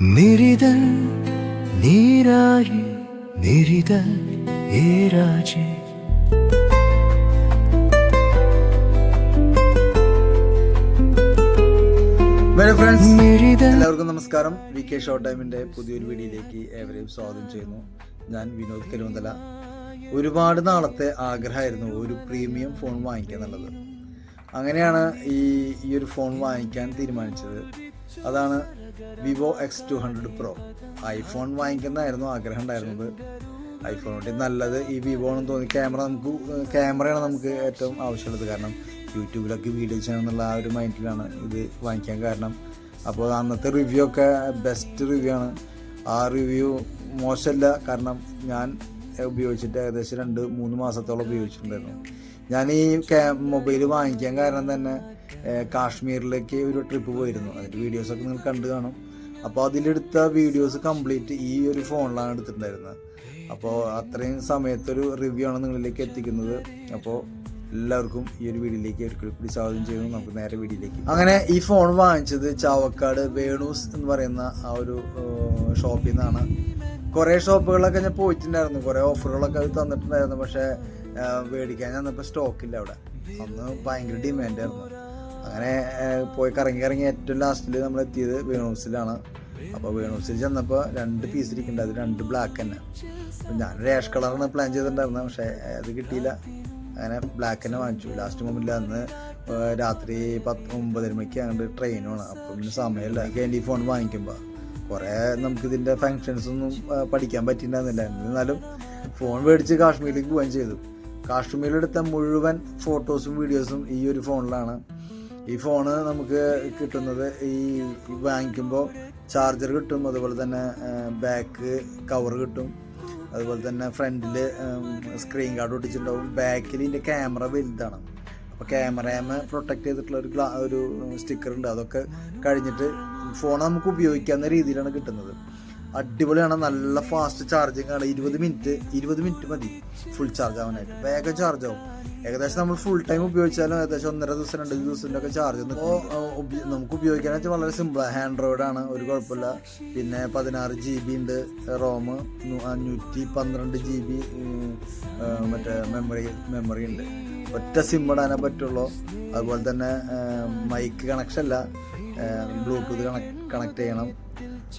നിരിതൻ നീരായി നിരിതൻ ഏരാജേ എല്ലാവർക്കും നമസ്കാരം. V K show ടൈമിന്റെ പുതിയൊരു വീഡിയോയിലേക്ക് ഏവരെയും സ്വാഗതം ചെയ്യുന്നു. ഞാൻ വിനോദ് കരുവന്തല. ഒരുപാട് നാളത്തെ ആഗ്രഹമായിരുന്നു ഒരു പ്രീമിയം ഫോൺ വാങ്ങിക്കുക എന്നുള്ളത്. അങ്ങനെയാണ് ഈ ഈ ഒരു ഫോൺ വാങ്ങിക്കാൻ തീരുമാനിച്ചത്. അതാണ് Vivo X two hundred pro iPhone വാങ്ങിക്കുന്നതായിരുന്നു ആഗ്രഹം ഉണ്ടായിരുന്നത് ഐഫോണിന്റെ നല്ലത് ഈ വിവോ എന്ന് തോന്നി ക്യാമറ നമുക്ക് ക്യാമറയാണ് നമുക്ക് ഏറ്റവും ആവശ്യമുള്ളത്. കാരണം യൂട്യൂബിലൊക്കെ വീഡിയോ ചെയ്യണം എന്നുള്ള ആ ഒരു മൈൻഡിലാണ് ഇത് വാങ്ങിക്കാൻ കാരണം. അപ്പോൾ അന്നത്തെ റിവ്യൂ ഒക്കെ ബെസ്റ്റ് റിവ്യൂ ആണ്. ആ റിവ്യൂ മോശമല്ല. കാരണം ഞാൻ ഉപയോഗിച്ചിട്ട് ഏകദേശം രണ്ട് മൂന്ന് മാസത്തോളം ഉപയോഗിച്ചിട്ടുണ്ടായിരുന്നു. ഞാൻ ഈ മൊബൈൽ വാങ്ങിക്കാൻ കാരണം തന്നെ കാശ്മീരിലേക്ക് ഒരു ട്രിപ്പ് പോയിരുന്നു. അതിന്റെ വീഡിയോസൊക്കെ നിങ്ങൾ കണ്ടു കാണും. അപ്പോൾ അതിലെടുത്ത വീഡിയോസ് കംപ്ലീറ്റ് ഈ ഒരു ഫോണിലാണ് എടുത്തിട്ടുണ്ടായിരുന്നത്. അപ്പോൾ അത്രയും സമയത്തൊരു റിവ്യൂ ആണ് നിങ്ങളിലേക്ക് എത്തിക്കുന്നത്. അപ്പോൾ എല്ലാവർക്കും ഈ ഒരു വീഡിയോയിലേക്ക് ഒരിക്കൽ കൂടി സ്വാഗതം ചെയ്യുന്നു. നമുക്ക് നേരെ വീഡിയോയിലേക്ക് അങ്ങനെ ഈ ഫോൺ വാങ്ങിച്ചത് ചാവക്കാട് വേണൂസ് എന്ന് പറയുന്ന ആ ഒരു ഷോപ്പിൽ നിന്നാണ് കുറേ ഷോപ്പുകളിലൊക്കെ ഞാൻ പോയിട്ടുണ്ടായിരുന്നു. കുറേ ഓഫറുകളൊക്കെ അത് തന്നിട്ടുണ്ടായിരുന്നു. പക്ഷേ മേടിക്കാൻ മേടിക്കാൻ ഇപ്പോൾ സ്റ്റോക്കില്ല അവിടെ. അന്ന് ഭയങ്കര ഡിമാൻഡ് ആയിരുന്നു. അങ്ങനെ പോയി കറങ്ങി കറങ്ങി ഏറ്റവും ലാസ്റ്റിൽ നമ്മൾ എത്തിയത് വേണൂസിലാണ്. അപ്പോൾ വേണൂസിൽ ചെന്നപ്പോൾ രണ്ട് പീസ് ഇരിക്കുന്നുണ്ട്. അത് രണ്ട് ബ്ലാക്ക് തന്നെ. ഞാൻ റേഷ് കളറാണ് പ്ലാൻ ചെയ്തിട്ടുണ്ടായിരുന്നത്. പക്ഷേ അത് കിട്ടിയില്ല. അങ്ങനെ ബ്ലാക്ക് തന്നെ വാങ്ങിച്ചു. ലാസ്റ്റ് മൊമെന്റിൽ അന്ന് രാത്രി പത്ത് ഒമ്പതര മണിക്ക് അങ്ങോട്ട് ട്രെയിനുമാണ് അപ്പോൾ പിന്നെ സമയമില്ല. എനിക്ക് ഫോൺ വാങ്ങിക്കുമ്പോൾ കുറേ നമുക്കിതിന്റെ ഫങ്ഷൻസ് ഒന്നും പഠിക്കാൻ പറ്റിയിട്ടുണ്ടായിരുന്നില്ല. എന്നിരുന്നാലും ഫോൺ മേടിച്ച് കാശ്മീരിലേക്ക് പോവുകയും ചെയ്തു. കാശ്മീരിലെടുത്ത മുഴുവൻ ഫോട്ടോസും വീഡിയോസും ഈ ഒരു ഫോണിലാണ് ഈ ഫോണ് നമുക്ക് കിട്ടുന്നത് ഈ വാങ്ങിക്കുമ്പോൾ ചാർജർ കിട്ടും അതുപോലെ തന്നെ ബാക്ക് കവർ കിട്ടും അതുപോലെ തന്നെ ഫ്രണ്ടിൽ സ്ക്രീൻ ഗാർഡ് ഒട്ടിച്ചിട്ടുണ്ടാവും. ബാക്കിൽ ഇതിന്റെ ക്യാമറ വലുതാണ്. അപ്പോൾ ക്യാമറയാമ പ്രൊട്ടക്ട് ചെയ്തിട്ടുള്ള ഒരു ഗ്ലാ ഒരു സ്റ്റിക്കർ ഉണ്ട്. അതൊക്കെ കഴിഞ്ഞിട്ട് ഫോൺ നമുക്ക് ഉപയോഗിക്കാവുന്ന രീതിയിലാണ് കിട്ടുന്നത്. അടിപൊളിയാണ്. നല്ല ഫാസ്റ്റ് ചാർജിങ് ആണ്. ഇരുപത് മിനിറ്റ് ഇരുപത് മിനിറ്റ് മതി. ഫുൾ ചാർജ് ആവാനായിട്ട്. വേഗം ചാർജ് ആവും. ഏകദേശം നമ്മൾ ഫുൾ ടൈം ഉപയോഗിച്ചാലും ഏകദേശം ഒന്നര ദിവസം രണ്ട് ദിവസത്തിന്റെ ഒക്കെ ചാർജ് നമുക്ക് ഉപയോഗിക്കാൻ വെച്ചാൽ വളരെ സിമ്പിളാണ് ആൻഡ്രോയിഡ് ആണ്. ഒരു കുഴപ്പമില്ല. പിന്നെ പതിനാറ് ജി ബി ഉണ്ട്. റോം അഞ്ഞൂറ്റി പന്ത്രണ്ട് ജി ബി മറ്റേ മെമ്മറി മെമ്മറി ഉണ്ട്. ഒറ്റ സിം ഇടാനേ പറ്റുള്ളൂ. അതുപോലെ തന്നെ മൈക്ക് കണക്ഷൻ അല്ല. ബ്ലൂടൂത്ത് കണക്ട് ചെയ്യണം.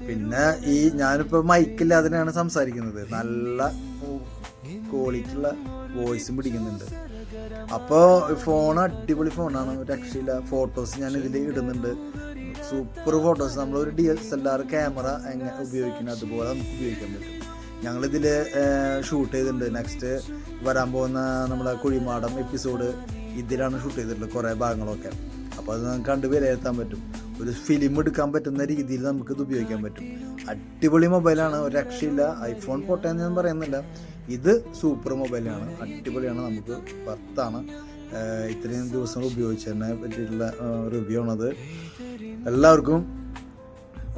പിന്നെ ഈ ഞാനിപ്പോൾ അതിനാണ് സംസാരിക്കുന്നത്. നല്ല ക്വാളിറ്റി ഉള്ള വോയിസും പിടിക്കുന്നുണ്ട്. അപ്പോൾ ഫോൺ അടിപൊളി ഫോണാണ് രക്ഷയില്ല. ഫോട്ടോസ് ഞാൻ ഇതിൽ ഇടുന്നുണ്ട്. സൂപ്പർ ഫോട്ടോസ് നമ്മൾ ഒരു D S L R camera എങ്ങനെ ഉപയോഗിക്കുന്നത് അതുപോലെ നമുക്ക് ഉപയോഗിക്കാൻ പറ്റും. ഞങ്ങളിതിൽ ഷൂട്ട് ചെയ്തിട്ടുണ്ട്. നെക്സ്റ്റ് വരാൻ പോകുന്ന നമ്മുടെ കുഴിമാടം എപ്പിസോഡ് ഇതിലാണ് ഷൂട്ട് ചെയ്തിട്ടുള്ളത്. കുറേ ഭാഗങ്ങളൊക്കെ. അപ്പോൾ അത് നമുക്ക് കണ്ട് വിലയിരുത്താൻ പറ്റും. ഒരു ഫിലിം എടുക്കാൻ പറ്റുന്ന രീതിയിൽ നമുക്ക് ഇത് ഉപയോഗിക്കാൻ പറ്റും. അടിപൊളി മൊബൈലാണ് ഒരു രക്ഷയില്ല. ഐഫോൺ പൊട്ടയെന്ന് ഞാൻ പറയുന്നില്ല. ഇത് സൂപ്പർ മൊബൈലാണ് അടിപൊളിയാണ് നമുക്ക് വർത്താണ് ഇത്രയും ദിവസങ്ങൾ ഉപയോഗിച്ച് ഉപയോഗിച്ചതിനെ പറ്റിയിട്ടുള്ള റിവ്യൂ ആണത്. എല്ലാവർക്കും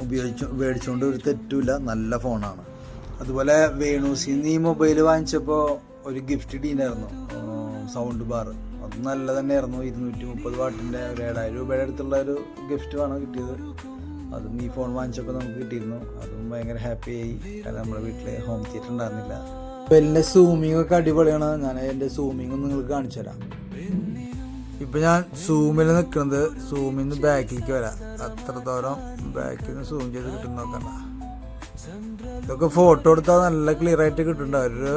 ഉപയോഗിച്ചു മേടിച്ചുകൊണ്ട് ഒരു തെറ്റുമില്ല നല്ല ഫോണാണ് അതുപോലെ വേണുസിന്ന് ഈ മൊബൈൽ വാങ്ങിച്ചപ്പോൾ ഒരു ഗിഫ്റ്റ് ഡീനായിരുന്നു സൗണ്ട് ബാർ അത് നല്ല തന്നെയായിരുന്നു. ഇരുന്നൂറ്റി മുപ്പത് വാട്ടിന്റെ ഒരു ഏഴായിരം രൂപയുടെ അടുത്തുള്ള ഒരു ഗിഫ്റ്റുമാണ് കിട്ടിയത്. അതും ഈ ഫോൺ വാങ്ങിച്ചപ്പോൾ നമുക്ക് കിട്ടിയിരുന്നു. അതും ഭയങ്കര ഹാപ്പി ആയി. കാരണം നമ്മുടെ വീട്ടിൽ ഹോം തിയേറ്റർ ഉണ്ടായിരുന്നില്ല. എന്റെ സൂമിങ് ഒക്കെ അടിപൊളിയാണ്. ഞാൻ എന്റെ സൂമിങ് ഒന്ന് നിങ്ങൾക്ക് കാണിച്ചു തരാം. ഇപ്പം ഞാൻ സൂമിൽ നിൽക്കുന്നത് സൂമിൽ നിന്ന് ബാക്കിലേക്ക് വരാം. അത്രത്തോളം ബാക്കിൽ നിന്ന് സൂം ചെയ്ത് കിട്ടുന്ന നോക്കണ്ട ഇതൊക്കെ ഫോട്ടോ എടുത്താൽ നല്ല ക്ലിയർ ആയിട്ട് കിട്ടുന്നുണ്ട്. ഒരു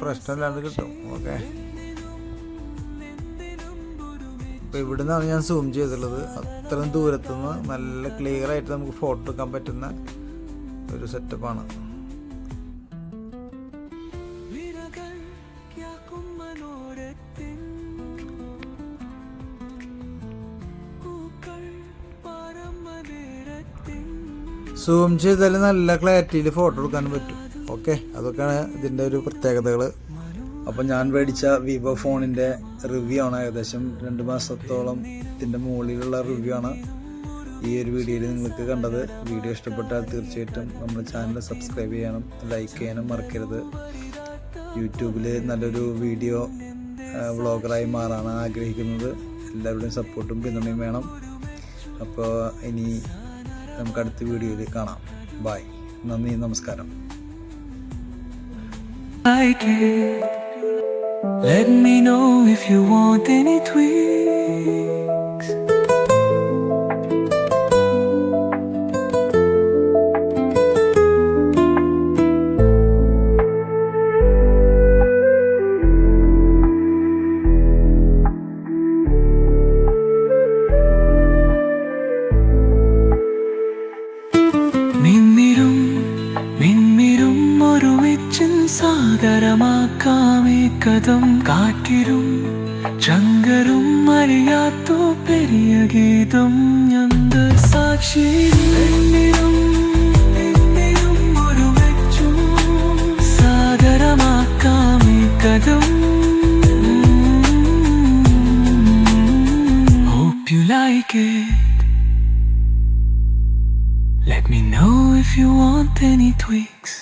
പ്രശ്നമില്ലാണ്ട് കിട്ടും. ഓക്കെ ഇപ്പൊ ഇവിടെ നിന്നാണ് ഞാൻ സൂം ചെയ്തിട്ടുള്ളത് അത്രയും ദൂരത്തുനിന്ന് നല്ല ക്ലിയർ ആയിട്ട് നമുക്ക് ഫോട്ടോ എടുക്കാൻ പറ്റുന്ന ഒരു സെറ്റപ്പാണ് സൂം ചെയ്താൽ നല്ല ക്ലാരിറ്റിയിൽ ഫോട്ടോ എടുക്കാൻ പറ്റും. ഓക്കെ അതൊക്കെയാണ് ഇതിന്റെ ഒരു പ്രത്യേകതകൾ അപ്പം ഞാൻ മേടിച്ച വിവോ ഫോണിന്റെ റിവ്യൂ ആണ് ഏകദേശം രണ്ട് മാസത്തോളം ഇതിന്റെ മുകളിലുള്ള റിവ്യൂ ആണ് ഈ ഒരു വീഡിയോയിൽ നിങ്ങൾക്ക് കണ്ടത്. വീഡിയോ ഇഷ്ടപ്പെട്ടാൽ തീർച്ചയായിട്ടും നമ്മുടെ ചാനൽ സബ്സ്ക്രൈബ് ചെയ്യണം ലൈക്ക് ചെയ്യാനും മറക്കരുത്. യൂട്യൂബിൽ നല്ലൊരു വീഡിയോ വ്ളോഗറായി മാറാൻ ആഗ്രഹിക്കുന്നത്. എല്ലാവരുടെയും സപ്പോർട്ടും പിന്തുണയും വേണം. അപ്പോൾ ഇനി നമുക്ക് അടുത്ത വീഡിയോയിൽ കാണാം. ബായ് നന്ദി നമസ്കാരം. I. Let me know if you want any tweaks. സാഗരമാക്കാമേ കഥം കാറ്റിലും ചങ്കരും അറിയാത്തോ പെരിയ ഗീതം ഞന്ത് സാക്ഷി സാഗരമാക്കാമേ കഥം Hope you like it. Let me know if you want any tweaks.